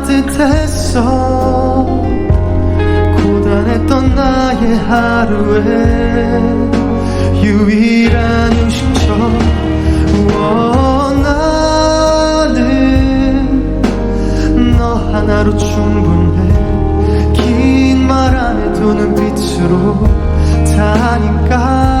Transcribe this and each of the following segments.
따뜻했어. 고단했던 나의 하루에 유일한 휴식처 원하는 너 하나로 충분해. 긴 말안 해도 눈빛으로 다니까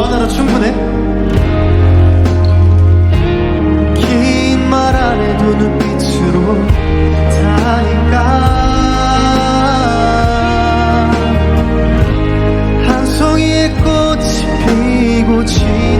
너 하나로 충분해? 긴 말 안 해도 눈빛으로 다니까. 한 송이의 꽃이 피고 지는